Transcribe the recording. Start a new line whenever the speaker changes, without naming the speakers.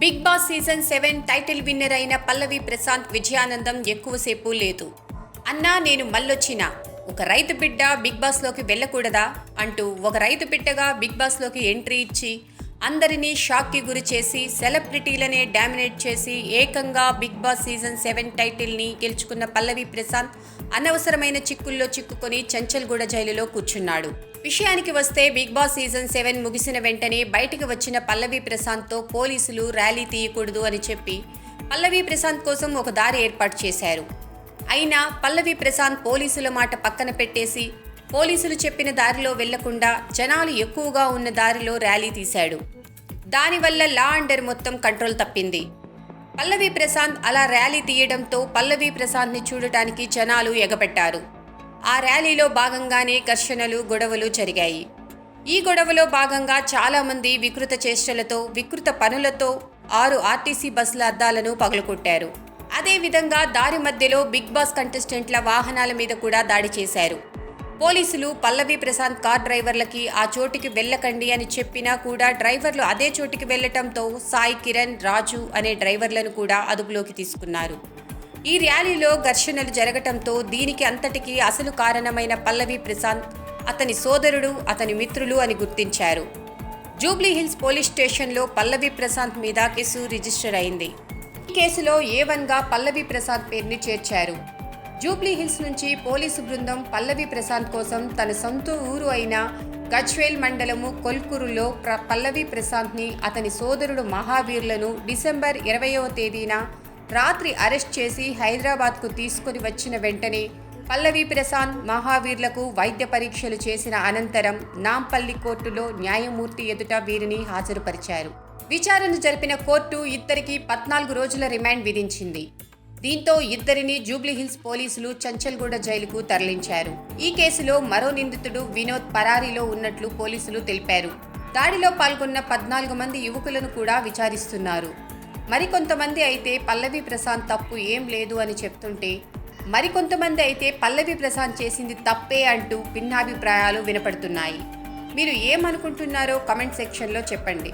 Big Boss season seven title winner అయిన పల్లవి ప్రశాంత్ విజయానందం ఎక్కువసేపు లేదు. అన్నా నేను మళ్ళొచ్చిన. ఒక రైతు బిడ్డ బిగ్ బాస్లోకి వెళ్ళకూడదా? అంటూ ఒక రైతు బిడ్డగా బిగ్ బాస్లోకి ఎంట్రీ ఇచ్చి అందరినీ షాక్కి గురి చేసి సెలబ్రిటీలనే డామినేట్ చేసి ఏకంగా బిగ్ బాస్ సీజన్ సెవెన్ టైటిల్ని గెలుచుకున్న పల్లవి ప్రశాంత్ అనవసరమైన చిక్కుల్లో చిక్కుకొని చంచల్గూడ జైలులో కూర్చున్నాడు. విషయానికి వస్తే బిగ్ బాస్ సీజన్ సెవెన్ ముగిసిన వెంటనే బయటికి వచ్చిన పల్లవి ప్రశాంత్తో పోలీసులు ర్యాలీ తీయకూడదు అని చెప్పి పల్లవి ప్రశాంత్ కోసం ఒక దారి ఏర్పాటు చేశారు. అయినా పల్లవి ప్రశాంత్ పోలీసుల మాట పక్కన పెట్టేసి పోలీసులు చెప్పిన దారిలో వెళ్ళకుండా జనాలు ఎక్కువగా ఉన్న దారిలో ర్యాలీ తీశాడు. దానివల్ల లా అండర్ మొత్తం కంట్రోల్ తప్పింది. పల్లవి ప్రశాంత్ అలా ర్యాలీ తీయడంతో పల్లవి ప్రశాంత్ని చూడటానికి జనాలు ఎగబెట్టారు. ఆ ర్యాలీలో భాగంగానే ఘర్షణలు గొడవలు జరిగాయి. ఈ గొడవలో భాగంగా చాలామంది వికృత చేష్టలతో వికృత పనులతో ఆరు ఆర్టీసీ బస్సుల అద్దాలను పగలకొట్టారు అదేవిధంగా దారి మధ్యలో బిగ్ బాస్ కంటెస్టెంట్ల వాహనాల మీద కూడా దాడి చేశారు. పోలీసులు పల్లవి ప్రశాంత్ కార్ డ్రైవర్లకి ఆ చోటికి వెళ్ళకండి అని చెప్పినా కూడా డ్రైవర్లు అదే చోటికి వెళ్ళటంతో సాయి కిరణ్ రాజు అనే డ్రైవర్లను కూడా అదుపులోకి తీసుకున్నారు. ఈ ర్యాలీలో ఘర్షణలు జరగటంతో దీనికి అంతటికీ అసలు కారణమైన పల్లవి ప్రశాంత్ అతని సోదరుడు అతని మిత్రులు అని గుర్తించారు. జూబ్లీ హిల్స్ పోలీస్ స్టేషన్లో పల్లవి ప్రశాంత్ మీద కేసు రిజిస్టర్ అయింది. ఈ కేసులో ఏ వన్గా పల్లవి ప్రశాంత్ పేరుని చేర్చారు. జూబ్లీహిల్స్ నుంచి పోలీసు బృందం పల్లవి ప్రశాంత్ కోసం తన సొంత ఊరు అయిన గజ్వేల్ మండలము కొల్కూరులో ప్ర పల్లవి ప్రశాంత్ని అతని సోదరుడు మహావీర్లను డిసెంబర్ ఇరవయవ తేదీన రాత్రి అరెస్ట్ చేసి హైదరాబాద్కు తీసుకుని వచ్చిన వెంటనే పల్లవి ప్రశాంత్ మహావీర్లకు వైద్య పరీక్షలు చేసిన అనంతరం నాంపల్లి కోర్టులో న్యాయమూర్తి ఎదుట వీరిని హాజరుపరిచారు. విచారణ జరిపిన కోర్టు ఇద్దరికి పద్నాలుగు రోజుల రిమాండ్ విధించింది. దీంతో ఇద్దరిని జూబ్లీహిల్స్ పోలీసులు చంచల్గూడ జైలుకు తరలించారు. ఈ కేసులో మరో నిందితుడు వినోద్ పరారీలో ఉన్నట్లు పోలీసులు తెలిపారు. దాడిలో పాల్గొన్న పద్నాలుగు మంది యువకులను కూడా విచారిస్తున్నారు. మరికొంతమంది అయితే పల్లవి ప్రశాంత్ తప్పు ఏం లేదు అని చెప్తుంటే మరికొంతమంది అయితే పల్లవి ప్రశాంత్ చేసింది తప్పే అంటూ భిన్నాభిప్రాయాలు వినపడుతున్నాయి. మీరు ఏమనుకుంటున్నారో కమెంట్ సెక్షన్లో చెప్పండి.